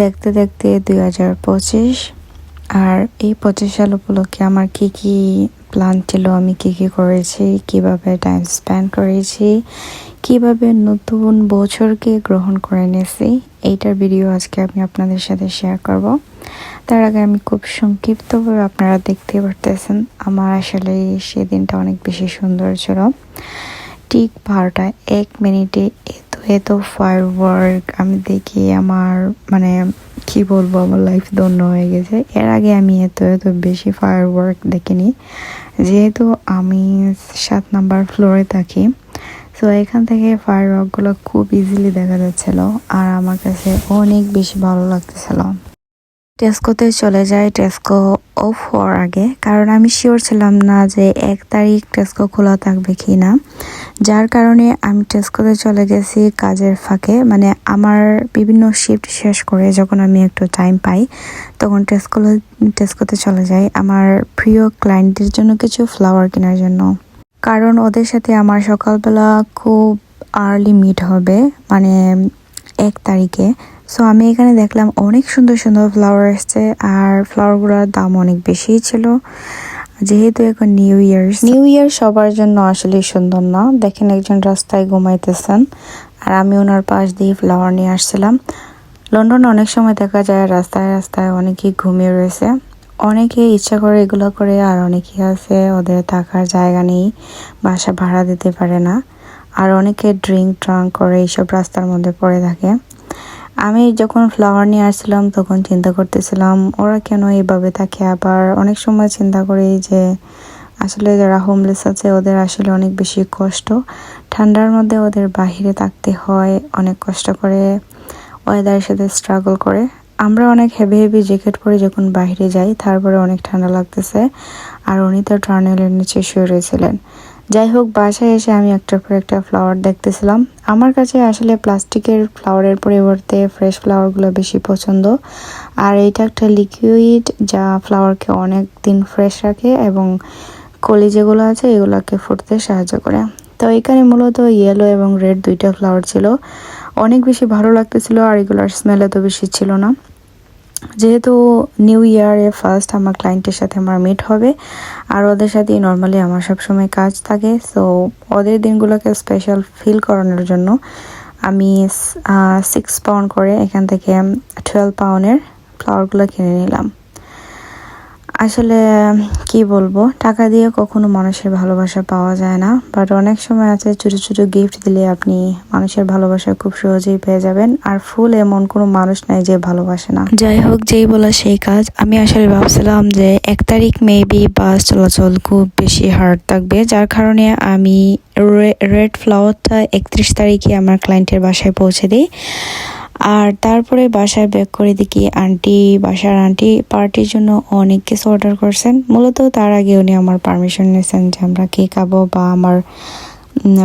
দেখতে দেখতে দুই হাজার পঁচিশ। আর এই পঁচিশ সাল উপলক্ষে আমার কি কি প্ল্যান ছিল, আমি কি কি করেছি, কীভাবে টাইম স্পেন্ড করেছি, কীভাবে নতুন বছরকে গ্রহণ করে নিয়েছি, এইটার ভিডিও আজকে আমি আপনাদের সাথে শেয়ার করব। তার আগে আমি খুব সংক্ষিপ্তভাবে আপনারা দেখতে পারতেছেন, আমার আসলে সেদিনটা অনেক বেশি সুন্দর ছিল। ঠিক বারোটায় এক মিনিটে এত ফায়ার ওয়ার্ক আমি দেখি আমার মানে কি বলব, আমার লাইফ ধন্য হয়ে গেছে। এর আগে আমি এত এত বেশি ফায়ার ওয়ার্ক দেখিনি। যেহেতু আমি সাত নাম্বার ফ্লোরে থাকি তো এখান থেকে ফায়ার ওয়ার্কগুলো খুব ইজিলি দেখা যাচ্ছিল। আর আমার কাছে অনেক বেশি ভালো লাগতেছিল। টেস্কোতে চলে যাই টেস্কো অফ হওয়ার আগে। কারণ আমি শিওর ছিলাম না যে এক তারিখ টেস্কো খোলা থাকবে কি না। যার কারণে আমি টেস্কোতে চলে গেছি কাজের ফাঁকে। মানে আমার বিভিন্ন শিফট শেষ করে যখন আমি একটু টাইম পাই, তখন টেস্কো টেস্কোতে চলে যাই আমার প্রিয় ক্লায়েন্টদের জন্য কিছু ফ্লাওয়ার কেনার জন্য। কারণ ওদের সাথে আমার সকালবেলা খুব আর্লি মিট হবে। মানে এক তারিখে। সো আমি এখানে দেখলাম অনেক সুন্দর সুন্দর ফ্লাওয়ার এসছে আর ফ্লাওয়ারগুলোর দাম অনেক বেশিই ছিল। যেহেতু এখন নিউ ইয়ার নিউ ইয়ার সবার জন্য আসলে সুন্দর না। দেখেন একজন রাস্তায় ঘুমাইতেছেন আর আমি ওনার পাশ দিয়ে ফ্লাওয়ার নিয়ে আসছিলাম। লন্ডনে অনেক সময় দেখা যায় রাস্তায় রাস্তায় অনেকেই ঘুমিয়ে রয়েছে। অনেকে ইচ্ছা করে এগুলো করে আর অনেকে আছে ওদের থাকার জায়গা নেই, বাসা ভাড়া দিতে পারে না। আর অনেকে ড্রিঙ্ক, ট্রাঙ্ক করে, এইসব রাস্তার মধ্যে পড়ে থাকে। আমি যখন ফ্লাওয়ার নিয়ে আসছিলাম, তখন চিন্তা করতেছিলাম, ওরা কেন এইভাবে থাকে? আবার অনেক সময় চিন্তা করি যে, আসলে যারা হোমলেস আছে, ওদের আসলে অনেক বেশি কষ্ট। ঠান্ডার মধ্যে ওদের বাহিরে থাকতে হয়, অনেক কষ্ট করে ওয়েদারের সাথে স্ট্রাগল করে। আমরা অনেক হেভি হেভি জ্যাকেট পরে যখন বাইরে যাই, তারপরে অনেক ঠান্ডা লাগতেছে। আর উনি তো টার্নেলের নিচে শুয়ে রয়েছিলেন। যাই হোক বাসায় এসে আমি একটার পর একটা ফ্লাওয়ার দেখতেছিলাম। আমার কাছে আসলে প্লাস্টিকের ফ্লাওয়ারের পরিবর্তে ফ্রেশ ফ্লাওয়ারগুলো বেশি পছন্দ। আর এটা একটা লিকুইড যা ফ্লাওয়ারকে অনেক দিন ফ্রেশ রাখে এবং কলি যেগুলো আছে, এগুলোকে ফুটতে সাহায্য করে। তো এখানে মূলত ইয়েলো এবং রেড দুইটা ফ্লাওয়ার ছিল। অনেক বেশি ভালো লাগতেছিল আর এগুলোর স্মেল এত বেশি ছিল না। যেহেতু নিউ ইয়ারে ফার্স্ট আমার ক্লায়েন্টের সাথে আমার মিট হবে, আর ওদের সাথেই নর্মালি আমার সবসময় কাজ থাকে সো ওদের দিনগুলোকে স্পেশাল ফিল করানোর জন্য আমি সিক্স পাউন্ড করে এখান থেকে টুয়েলভ পাউন্ডের ফ্লাওয়ারগুলো কিনে নিলাম। আসলে, কি বলব, টাকা দিয়ে কখনো মানুষের ভালোবাসা পাওয়া যায় না। বাট অনেক সময় আছে, ছোটো ছোটো গিফট দিলে আপনি মানুষের ভালোবাসা খুব সহজেই পেয়ে যাবেন। আর ফুল এমন কোনো মানুষ নাই যে ভালোবাসে না। যাই হোক, যেই বলা সেই কাজ। আমি আসলে ভাবছিলাম যে এক তারিখ মেবি বাস চলাচল খুব বেশি হার্ড থাকবে। যার কারণে আমি রেড ফ্লাওয়ারটা একত্রিশ তারিখে আমার ক্লায়েন্টের বাসায় পৌঁছে দিই। আর তারপরে বাসায় ব্যাক করে দেখি আন্টি বাসার আন্টি পার্টির জন্য অনেক কিছু অর্ডার করছেন। মূলত তার আগে উনি আমার পারমিশন নিয়েছেন যে আমরা কে খাব বা আমার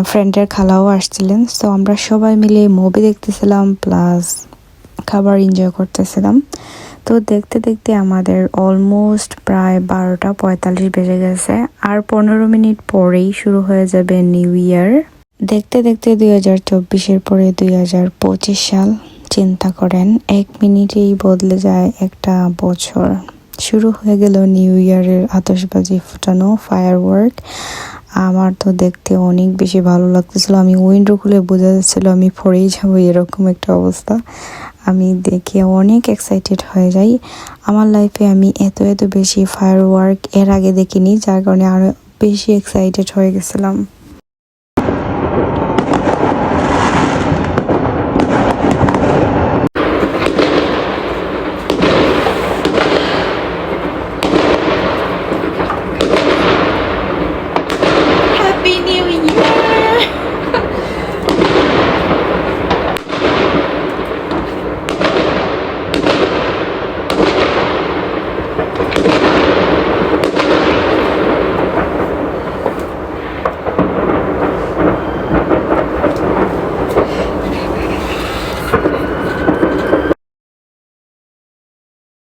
ফ্রেন্ডের খালাও আসছিলেন। তো আমরা সবাই মিলে মুভি দেখতেছিলাম প্লাস খাবার এনজয় করতেছিলাম। তো দেখতে দেখতে আমাদের অলমোস্ট প্রায় বারোটা পঁয়তাল্লিশ বেজে গেছে আর পনেরো মিনিট পরেই শুরু হয়ে যাবে নিউ ইয়ার দেখতে দেখতে দুই হাজার চব্বিশের পরে দুই হাজার পঁচিশ সাল। চিন্তা করেন, এক মিনিটেই বদলে যায় একটা বছর। শুরু হয়ে গেল নিউ ইয়ারের আতসবাজি ফুটানো ফায়ার ওয়ার্ক আমার তো দেখতে অনেক বেশি ভালো লাগতেছিল। আমি উইন্ডো খুলে বোঝা যাচ্ছিল আমি পড়েই যাব এরকম একটা অবস্থা। আমি দেখে অনেক এক্সাইটেড হয়ে যাই। আমার লাইফে আমি এত এত বেশি ফায়ার ওয়ার্ক এর আগে দেখিনি, যার কারণে আরও বেশি এক্সাইটেড হয়ে গেছিলাম।